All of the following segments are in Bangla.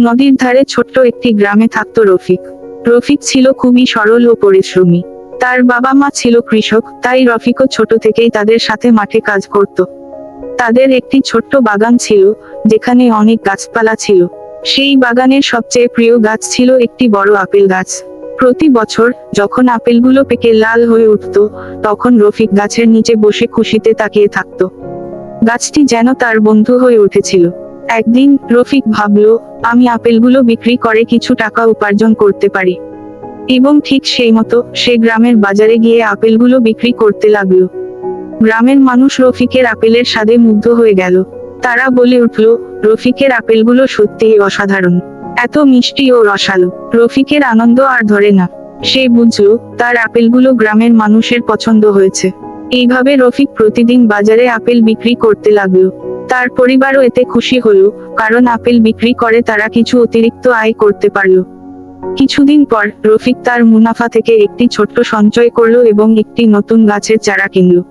নদীর ধারে ছোট্ট একটি গ্রামে থাকত রফিক। রফিক ছিল খুবই সরল ও পরিশ্রমী। তার বাবা মা ছিল কৃষক, তাই রফিকও ছোট থেকেই তাদের সাথে মাঠে কাজ করত। তাদের একটি ছোট্ট বাগান ছিল, যেখানে অনেক গাছপালা ছিল। সেই বাগানের সবচেয়ে প্রিয় গাছ ছিল একটি বড় আপেল গাছ। প্রতি বছর যখন আপেলগুলো পেকে লাল হয়ে উঠত, তখন রফিক গাছের নিচে বসে খুশিতে তাকিয়ে থাকত। গাছটি যেন তার বন্ধু হয়ে উঠেছিল। একদিন রফিক ভাবলো, আমি আপেলগুলো বিক্রি করে কিছু টাকা উপার্জন করতে পারি। এবং ঠিক সেই মতো সে গ্রামের বাজারে গিয়ে আপেলগুলো বিক্রি করতে লাগল। গ্রামের মানুষ রফিকের আপেলের স্বাদে মুগ্ধ হয়ে গেল। তারা বলে উঠল, রফিকের আপেলগুলো সত্যিই অসাধারণ। এত মিষ্টি ও রসালো। রফিকের আনন্দ আর ধরে না। সে বুঝলো, তার আপেলগুলো গ্রামের মানুষের পছন্দ হয়েছে। এইভাবে রফিক প্রতিদিন বাজারে আপেল বিক্রি করতে লাগল। তার পরিবারও এতে খুশি হল, কারণ আপেল বিক্রি করে তারা কিছু অতিরিক্ত আয় করতে পারল। কিছুদিন পর রফিক তার মুনাফা থেকে একটি ছোট্ট সঞ্চয় করল এবং একটি নতুন গাছের চারা কিনলো।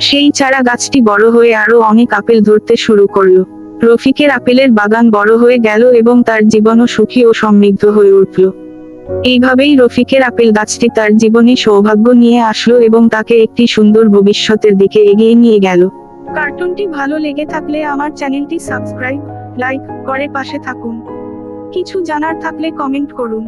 সেই চারা গাছটি বড় হয়ে আরও অনেক আপেল ধরতে শুরু করল। রফিকের আপেলের বাগান বড় হয়ে গেল এবং তার জীবনও সুখী ও সমৃদ্ধ হয়ে উঠল। এইভাবেই রফিকের আপেল গাছটি তার জীবনে সৌভাগ্য নিয়ে আসলো এবং তাকে একটি সুন্দর ভবিষ্যতের দিকে এগিয়ে নিয়ে গেল। কার্টুনটি ভালো লেগে থাকলে আমার চ্যানেলটি সাবস্ক্রাইব, লাইক করে পাশে থাকুন। কিছু জানার থাকলে কমেন্ট করুন।